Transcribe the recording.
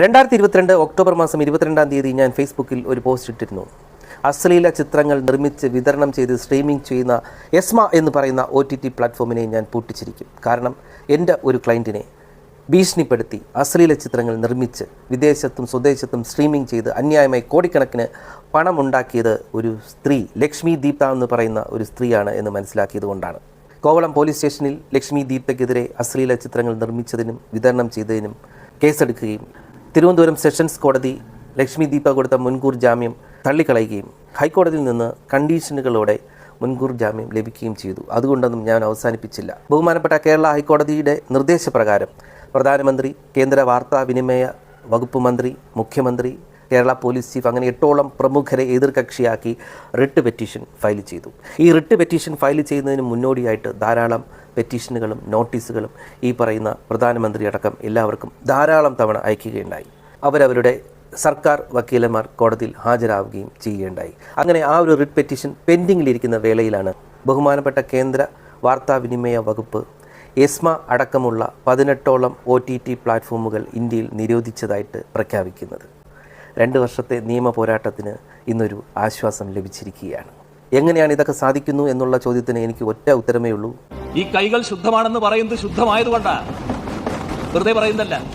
രണ്ടായിരത്തി ഇരുപത്തിരണ്ട് ഒക്ടോബർ മാസം ഇരുപത്തിരണ്ടാം തീയതി ഞാൻ ഫേസ്ബുക്കിൽ ഒരു പോസ്റ്റ് ഇട്ടിരുന്നു. അശ്ലീല ചിത്രങ്ങൾ നിർമ്മിച്ച് വിതരണം ചെയ്ത് സ്ട്രീമിംഗ് ചെയ്യുന്ന എസ്മ എന്ന് പറയുന്ന ഒ ടി ടി പ്ലാറ്റ്ഫോമിനെ ഞാൻ പൂട്ടിച്ചിരിക്കും. കാരണം എന്റെ ഒരു ക്ലയന്റിനെ ഭീഷണിപ്പെടുത്തി അശ്ലീല ചിത്രങ്ങൾ നിർമ്മിച്ച് വിദേശത്തും സ്വദേശത്തും സ്ട്രീമിംഗ് ചെയ്ത് അന്യായമായി കോടിക്കണക്കിന് പണമുണ്ടാക്കിയത് ഒരു സ്ത്രീ ലക്ഷ്മി ദീപ്ത എന്ന് പറയുന്ന ഒരു സ്ത്രീയാണ് എന്ന് മനസ്സിലാക്കിയതുകൊണ്ടാണ് കോവളം പോലീസ് സ്റ്റേഷനിൽ ലക്ഷ്മി ദീപ്തയ്ക്കെതിരെ അശ്ലീല ചിത്രങ്ങൾ നിർമ്മിച്ചതിനും വിതരണം ചെയ്തതിനും കേസെടുക്കുകയും തിരുവനന്തപുരം സെഷൻസ് കോടതി ലക്ഷ്മി ദീപ കൊടുത്ത മുൻകൂർ ജാമ്യം തള്ളിക്കളയുകയും ഹൈക്കോടതിയിൽ നിന്ന് കണ്ടീഷനുകളോടെ മുൻകൂർ ജാമ്യം ലഭിക്കുകയും ചെയ്തു. അതുകൊണ്ടൊന്നും ഞാൻ അവസാനിപ്പിച്ചില്ല. ബഹുമാനപ്പെട്ട കേരള ഹൈക്കോടതിയുടെ നിർദ്ദേശപ്രകാരം പ്രധാനമന്ത്രി കേന്ദ്ര വാർത്താവിനിമയ വകുപ്പ് മന്ത്രി മുഖ്യമന്ത്രി കേരള പോലീസ് ചീഫ് അങ്ങനെ എട്ടോളം പ്രമുഖരെ എതിർകക്ഷിയാക്കി റിട്ട് പെറ്റീഷൻ ഫയൽ ചെയ്തു. ഈ റിട്ട് പെറ്റീഷൻ ഫയൽ ചെയ്യുന്നതിന് മുന്നോടിയായിട്ട് ധാരാളം പെറ്റീഷനുകളും നോട്ടീസുകളും ഈ പറയുന്ന പ്രധാനമന്ത്രി അടക്കം എല്ലാവർക്കും ധാരാളം തവണ അയക്കുകയുണ്ടായി. അവരവരുടെ സർക്കാർ വക്കീലന്മാർ കോടതിയിൽ ഹാജരാവുകയും ചെയ്യുകയുണ്ടായി. അങ്ങനെ ആ ഒരു റിട്ട് പെറ്റീഷൻ പെൻഡിങ്ങിലിരിക്കുന്ന വേളയിലാണ് ബഹുമാനപ്പെട്ട കേന്ദ്ര വാർത്താവിനിമയ വകുപ്പ് എസ്മ അടക്കമുള്ള പതിനെട്ടോളം ഒ ടി ടി പ്ലാറ്റ്ഫോമുകൾ ഇന്ത്യയിൽ നിരോധിച്ചതായിട്ട് പ്രഖ്യാപിക്കുന്നത്. രണ്ട് വർഷത്തെ നിയമ പോരാട്ടത്തിന് ഇന്നൊരു ആശ്വാസം ലഭിച്ചിരിക്കുകയാണ്. എങ്ങനെയാണ് ഇതൊക്കെ സാധിക്കുന്നു എന്നുള്ള ചോദ്യത്തിന് എനിക്ക് ഒറ്റ ഉത്തരമേ ഉള്ളൂ. ഈ കൈകൾ ശുദ്ധമാണെന്ന് പറയുന്നത് ശുദ്ധമായതുകൊണ്ടാ. വെറുതെ പറയുന്നല്ല